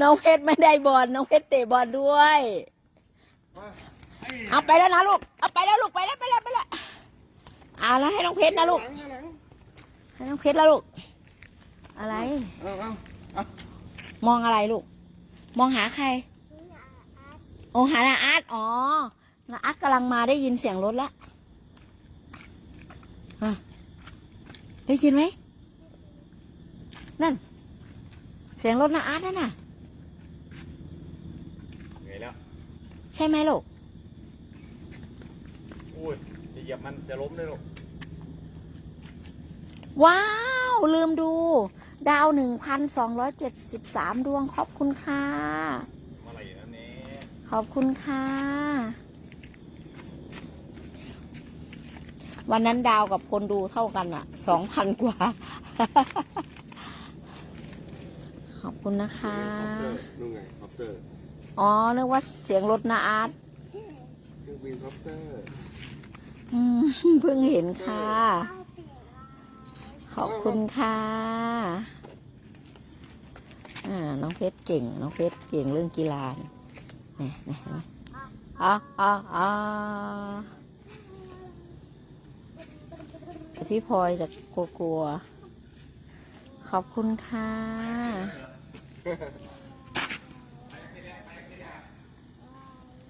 น้องเพชรไม่ได้บอลน้องเพชรเตะบอลด้วย เอาไปแล้วนะลูก เอาไปแล้วลูกไปแล้วไปแล้วไปแล้วเอาแล้วให้น้องเพชรนะลูก ให้น้องเพชรแล้วลูก อะไร มองอะไรลูก มองหาใคร โอหานาอาร์ตอ๋อนาอาร์ตกำลังมาได้ยินเสียงรถแล้วฮะได้ยินไหมนั่น เสียงรถนาอาร์ตนั่นน่ะไงแล้วใช่ไหมลูก อุ้ยจะเหยียบมันจะล้มเลยลูกว้าว ลืมดู ดาวหนึ่งพันสองร้อยเจ็ดสิบสามดวงขอบคุณค่ะ มาอะไรอย่างนั้นเนี่ยขอบคุณค่ะ วันนั้นดาวกับคนดูเท่ากันอะสองพันกว่า ขอบคุณนะคะ นู่นไงคอปเตอร์อ๋อนึกว่าเสียงรถนาอาร์ตเครื่องบินคอปเตอร์ อืมเพิ่งเห็นค่ะ ขอบคุณค่ะอ่าน้องเพชรเก่ง น้องเพชรเก่งเรื่องกีฬาเนี่ยนี่นี่เห็นไหมอ๋ออ๋ออ๋อแต่พี่พลอยจะกลัวๆขอบคุณค่ะ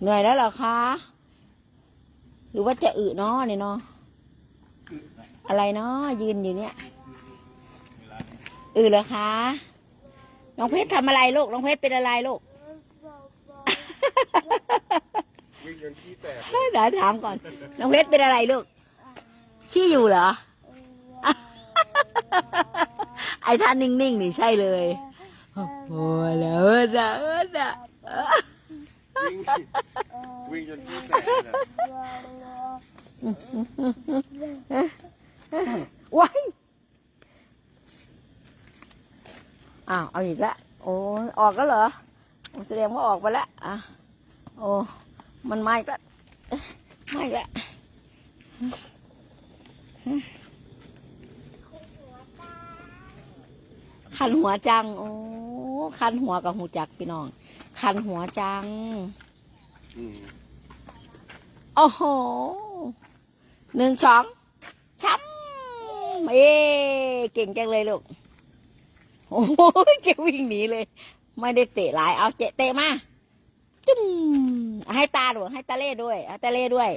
เหนื่อยแล้วเหรอคะ หรือว่าจะอึเนาะเนี่ยเนาะอะไรเนาะยืนอยู่เนี่ยอือเหรอคะ น้องเพชรทำอะไรลูก น้องเพชรเป็นอะไรลูกวิ่งจนขี้แตกเดี๋ยวถามก่อน น้องเพชรเป็นอะไรลูก ขี้อยู่เหรอ ไอ้ท่านนิ่งๆนี่ใช่เลย โอ้ยแล้วนะเออนะวิ่งวิ่งจนขี้แตกเลยว้ายอ้าวเอาอีกแล้วโอ้ออกแล้วเหรอแสดงว่าออกไปแล้วอะโอ้มันไหม้ก็ไหม้แล้วคันหัวจัง โอ้ คันหัวกับหูจักพี่น้อง คันหัวจังอืมโอ้โหหนึ่งช้องช้ำเอ้เก่งจังเลยลูกโอ้โหเก่งวิ่งหนีเลย ไม่ได้เตะหลายเอาเจเตะมาจุ้มเอาให้ตาด้วยให้ตาเล่ด้วยเอาตาเล่ด้วย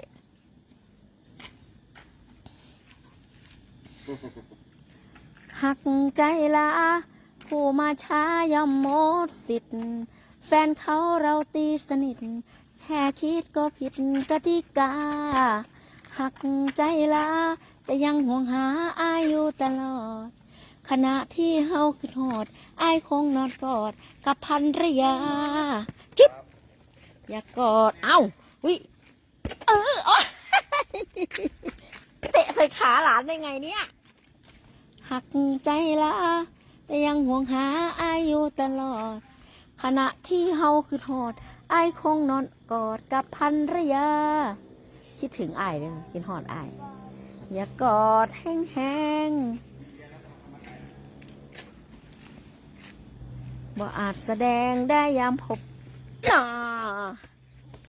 หักใจละ ผู้มาช้าย่อมหมดสิทธิ์ แฟนเขาเราตีสนิท แค่คิดก็ผิดกติกา หักใจละแต่ยังห่วงหาอายอยู่ตลอด ขณะที่เฮาคือโหดอายคงนอนกอด กับพันรยา จิ๊บ อย่ากอด เอ้าวิเออโอ๊ยเตะใส่ขาหลานได้ไงเนี่ย หักใจละ แต่ยังห่วงหาอายอยู่ตลอด ขณะที่เฮาคือทอดอายคงนอนกอดกับพันรยา คิดถึงอายเลยกินหอดอาย อย่ากอดแห้งๆบ่อาจแสดงได้ยามพบหนา